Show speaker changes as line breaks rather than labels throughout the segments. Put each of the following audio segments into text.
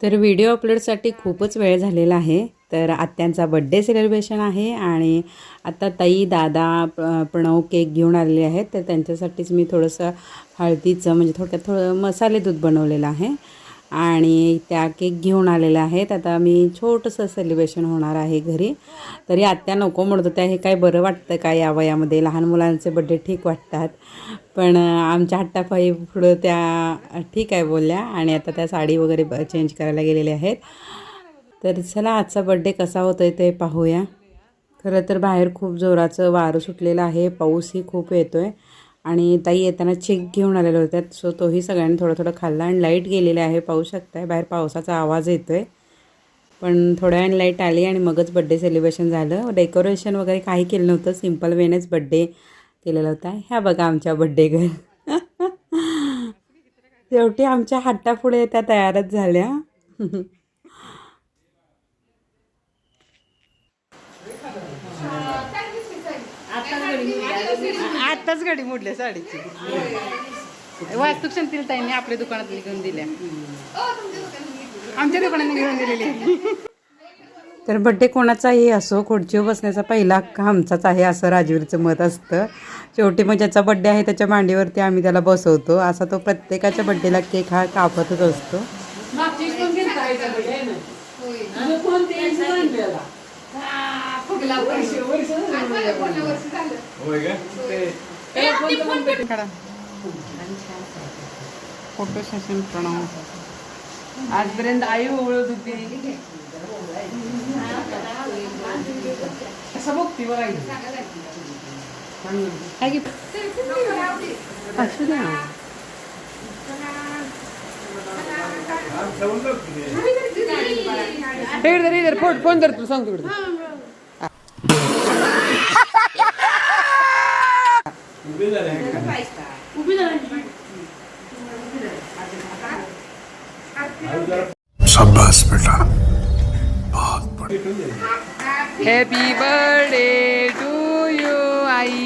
तर व्हिडिओ अपलोडसाठी खूपच वेळ झालेला आहे. तर आत्यांचा बड्डे सेलिब्रेशन आहे आणि आता ताई दादा प्रणव केक घेऊन आलेले आहेत. तर त्यांच्यासाठीच मी थोडंसं हळदीचं म्हणजे थोडक्यात थोडं मसाले दूध बनवलेलं आहे. आणि त्या केक घेऊन आलेल्या आहेत. आता मी छोटंसं सेलिब्रेशन होणार आहे घरी. तरी आत्या नको म्हणत होत्या हे काय बरं वाटतं का या वयामध्ये? लहान मुलांचे बड्डे ठीक वाटतात. पण आमच्या हट्टाफाई पुढं त्या ठीक आहे बोलल्या आणि आता त्या साडी वगैरे चेंज करायला गेलेल्या आहेत. तर चला आजचा बड्डे कसा होतो आहे ते पाहूया. खरं तर बाहेर खूप जोराचं वारं सुटलेलं आहे. पाऊसही खूप येतो आहे आणि ताई येताना चेक घेऊन आलेल्या होत्या. सो तोही सगळ्यांनी थोडं थोडं खाल्ला आणि लाइट गेलेली आहे. पाहू शकताय. बाहेर पावसाचा आवाज येतो आहे पण थोड्या वेळाने लाइट आली आणि मगच बड्डे सेलिब्रेशन झालं. डेकोरेशन वगैरे काही केलं नव्हतं. सिंपल वेनेच बड्डे केलेला होता. ह्या बघा आमच्या बड्डे घर शेवटी आमच्या हट्टापुढे त्या तयारच झाल्या.
आताच गाडी मोडल्या साडीची. वास्तूक शांतील ताईंनी आपल्या दुकानात घेऊन दिल्या. आमच्या दुकानात घेऊन दिलेली.
तर बड्डे कोणाचाही असो खुर्चीवर बसण्याचा पहिला हक्क आमचाच आहे असं राजवीरचं मत असतं. शेवटी मग ज्याचा बड्डे आहे त्याच्या मांडीवरती आम्ही त्याला बसवतो. असा तो प्रत्येकाच्या बड्डेला केक हा कापतच असतो.
Photo session Pranav. आजपर्यंत आई ओळख होती. असं बघती बघा
असू द्या
इकडे इधर फोन फोन धर तू सांगतो इकडे
शाबाश बेटा बहुत बढ़िया
happy birthday to you I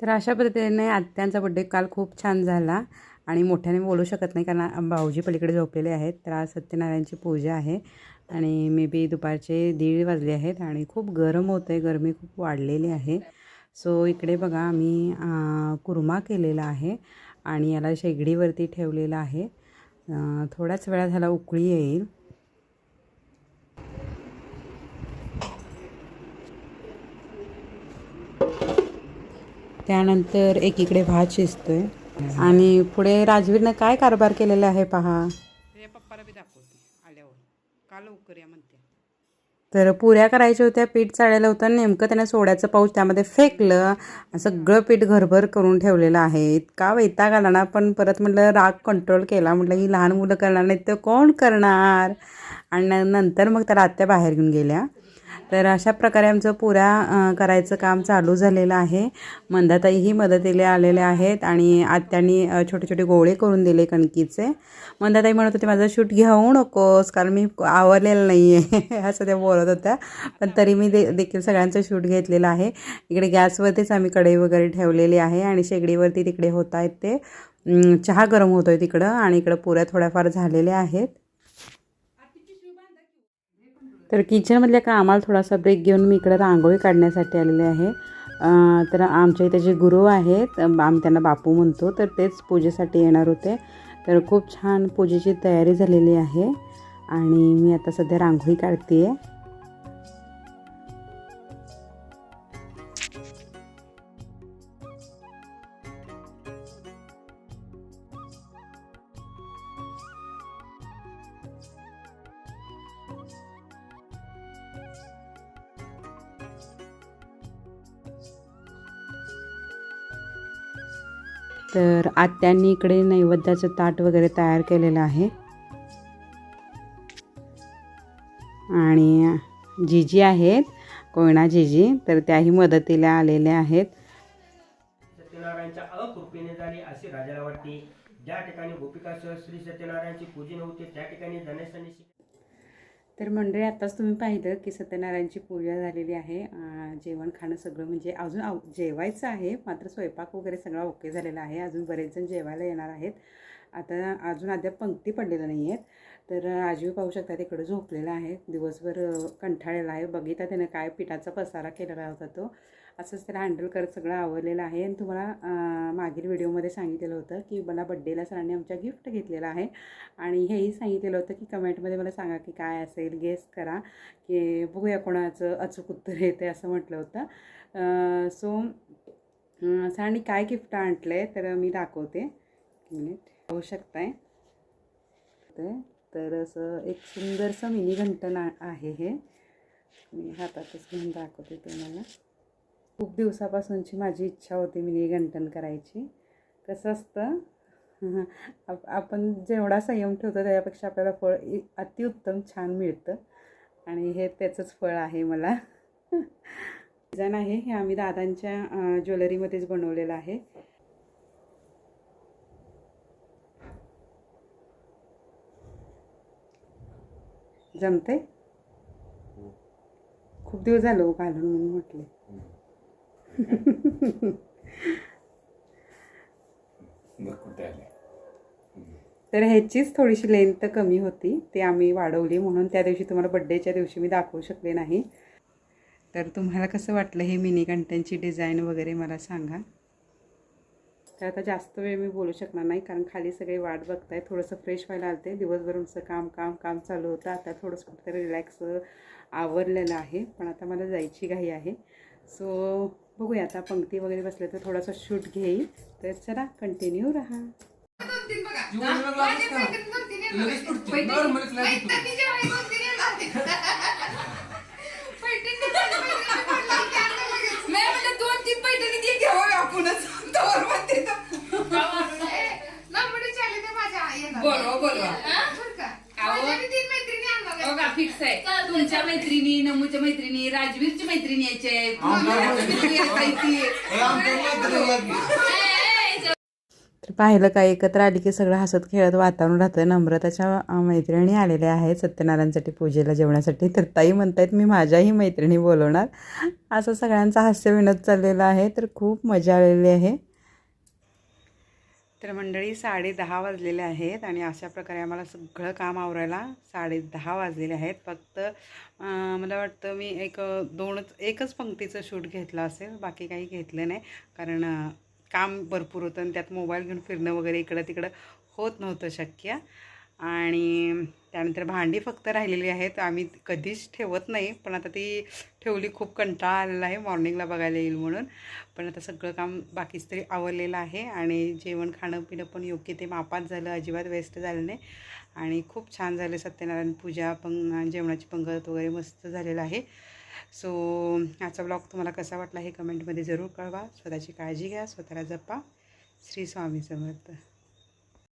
तर अशा पद्धतीने आत्यांचा बड्डे काल खूप छान झाला. आणि मोठ्याने बोलू शकत नाही कारण भाऊजी पलीकडे झोपलेले आहेत. तर आज सत्यनारायणची पूजा आहे. आणि मे बी दुपारचे दीड वाजले आहेत आणि खूप गरम होतं आहे गरमी खूप वाढलेली आहे. सो इकडे बघा आम्ही कुर्मा केलेला आहे. आणि याला शेगडीवरती ठेवलेला आहे. थोड्याच वेळा झाला उकळी येईल. त्यानंतर एकीकडे भात शिजतोय. आणि पुढे राजवीरनं काय कारभार केलेला आहे पहा. तर पुऱ्या करायच्या होत्या पीठ चाळायला होतं. नेमकं त्याने सोड्याचं पाऊच त्यामध्ये फेकलं. सगळं पीठ घरभर करून ठेवलेलं आहे. इतका वैताग आला ना पण परत म्हटलं राग कंट्रोल केला. म्हटलं ही लहान मुलं करणार नाहीत तर कोण करणार? आणि नंतर मग त्याला आत्या बाहेर घेऊन गेल्या. तर अशा प्रकारे आमचं पुऱ्या करायचं काम चालू झालेलं आहे. मंदाताईही मदतीला आलेल्या आहेत आणि आत्यांनी छोटे छोटे गोळे करून दिले कणकीचे. मंदाताई म्हणत होते माझं शूट घेऊ नकोस कारण मी आवरलेलं नाही आहे असं त्या बोलत होत्या. पण तरी मी दे देखील सगळ्यांचं शूट घेतलेलं आहे. इकडे गॅसवरतीच आम्ही कढई वगैरे ठेवलेली आहे आणि शेगडीवरती तिकडे होत आहेत ते चहा गरम होतो आहे तिकडं आणि इकडं पुऱ्या थोड्याफार झालेल्या आहेत. तर किचनमधल्या कामाला थोडासा ब्रेक घेऊन मी इकडं रांगोळी काढण्यासाठी आलेले आहे. तर आमच्या इथे जे गुरु आहेत आम्ही त्यांना बापू म्हणतो तर तेच पूजेसाठी येणार होते. तर खूप छान पूजेची तयारी झालेली आहे. आणि मी आता सध्या रांगोळी काढते आहे तर आत्यांनी इकडे नैवेद्याचं ताट वगैरे तयार केलेलं आहे. आणि जीजी आहेत कोयना जीजी तर त्याही मदतीला आलेल्या आहेत.
सत्यनारायणच्या अकृपेने झाली असे राजाला वाटते. ज्या ठिकाणी गोपिकासह श्री सत्यनारायणची पूजन होते त्या ठिकाणी धनेशाने
तर मंडळी आत्ताच तुम्ही पाहिलं की सत्यनारायणची पूजा झालेली आहे. जेवण खाणं सगळं म्हणजे अजून आव जेवायचं आहे मात्र स्वयंपाक वगैरे सगळा ओके झालेला आहे. अजून बरेच जण जेवायला येणार आहेत. आता अजून अद्याप पंक्ती पडलेल्या नाही आहेत तर राजीव पाहू शकता तिकडं झोपलेला आहे. दिवसभर कंठाळलेला आहे. बघितला त्यानं काय पिठाचा पसारा केलेला होता तो. असंच त्याला हँडल करत सगळं आवडलेलं आहे. आणि तुम्हाला मागील व्हिडिओमध्ये सांगितलेलं होतं की मला बड्डेला सरांनी आमच्या गिफ्ट घेतलेलं आहे. आणि हेही सांगितलेलं होतं की कमेंटमध्ये मला सांगा की काय असेल गेस करा की बघूया कोणाचं अचूक उत्तर येते असं म्हटलं होतं. सो सरांनी काय गिफ्ट आणलं आहे तर मी दाखवते. मिनिट. पाहू शकताय. ते तर असं एक सुंदरसं मिनी घंटन आहे हे. मी हातातच घेऊन दाखवते तुम्हाला. खूप दिवसापासूनची माझी इच्छा होती मी घंटन करायची. कसं असतं? आप आपण जेवढा संयम ठेवतो त्याच्यापेक्षा आपल्याला फळ इ- अतिउत्तम छान मिळतं. आणि हे त्याचंच फळ आहे मला. डिझाईन आहे हे आम्ही दादांच्या ज्वेलरीमध्येच बनवलेलं आहे. जमते खूप दिवस झालं हो घालून म्हणून म्हटले. तर ह्याचीच थोडीशी लेंथ कमी होती. ते आम्ही वाढवली म्हणून त्या दिवशी तुम्हाला बड्डेच्या दिवशी मी दाखवू शकले नाही. तर तुम्हाला कसं वाटलं हे मिनी कंटेनची डिझाईन वगैरे मला सांगा. तर आता जास्त वेळ मी बोलू शकणार नाही कारण खाली सगळे वाट बघताय थोडंसं फ्रेश व्हायला आलते. दिवसभरूनचं काम काम काम चालू होतं. आता थोडंसं कुठेतरी रिलॅक्स आवरलेलं आहे. पण आता मला जायची घाई आहे. सो बघूया आता पंक्ती वगैरे बसले तर थोडासा शूट घेईल. तर चला कंटिन्यू राहा.
मैत्रिणी नमूच्या मैत्रिणी राजवीरची मैत्रिणी यायचे.
तर पाहिलं का एकत्र आली की सगळं हसत खेळत वातावरण राहतं नम्रताच्या मैत्रिणी आलेल्या आहेत सत्यनारायणसाठी पूजेला जेवण्यासाठी. तर ताई म्हणतायत मी माझ्याही मैत्रिणी बोलवणार. असं सगळ्यांचा हास्य विनोद चाललेला आहे. तर खूप मजा आलेली आहे. तर मंडळी साडे दहा वाजलेले आहेत आणि अशा प्रकारे आम्हाला सगळं काम आवरायला साडे दहा वाजलेले आहेत. फक्त मला वाटतं मी एक दोनच एकच पंक्तीचं शूट घेतलं असेल बाकी काही घेतलं नाही. कारण काम भरपूर होतं आणि त्यात मोबाईल घेऊन फिरणं वगैरे इकडं तिकडं होत नव्हतं शक्य. आणि त्यानंतर भांडी फक्त राहिलेली आहेत. आम्ही कधीच ठेवत नाही पण आता ती ठेवली खूप कंटाळा आलेला आहे. मॉर्निंगला बघायला येईल म्हणून. पण आता सगळं काम बाकीच तरी आवरलेलं आहे आणि जेवण खाणं पिणं पण योग्य ते मापात झालं. अजिबात वेस्ट झालं नाही. आणि खूप छान झालं सत्यनारायण पूजा पण जेवणाची पंगत वगैरे मस्त झालेलं आहे. सो आजचा ब्लॉग तुम्हाला कसा वाटला हे कमेंटमध्ये जरूर कळवा. स्वतःची काळजी घ्या. स्वतःला जपा. श्री स्वामी समर्थ.